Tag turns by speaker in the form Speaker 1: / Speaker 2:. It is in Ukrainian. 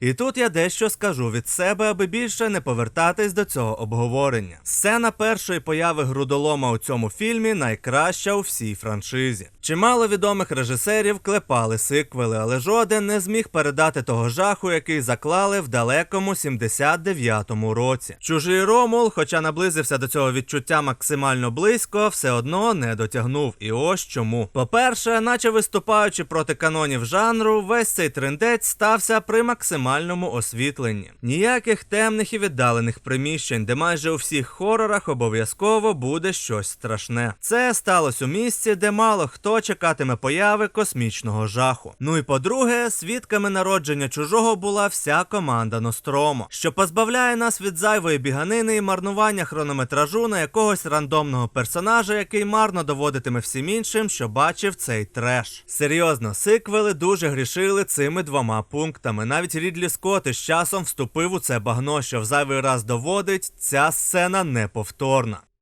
Speaker 1: І тут я дещо скажу від себе, аби більше не повертатись до цього обговорення. Сцена першої появи грудолома у цьому фільмі найкраща у всій франшизі. Чимало відомих режисерів клепали сиквели, але жоден не зміг передати того жаху, який заклали в далекому 79-му році. Чужий Ромул, хоча наблизився до цього відчуття максимально близько, все одно не дотягнув. І ось чому. По-перше, наче виступаючи проти канонів жанру, весь цей трендець стався при максимальному освітленні. Ніяких темних і віддалених приміщень, де майже у всіх хорорах обов'язково буде щось страшне. Це сталося у місці, де мало хто чекатиме появи космічного жаху. Ну і по-друге, свідками народження чужого була вся команда Ностромо, що позбавляє нас від зайвої біганини і марнування хронометражу на якогось рандомного персонажа, який марно доводитиме всім іншим, що бачив цей треш. Серйозно, сиквели дуже грішили цими двома пунктами. Навіть Рідлі Скотт із часом вступив у це багно, що в зайвий раз доводить, ця сцена неповторна.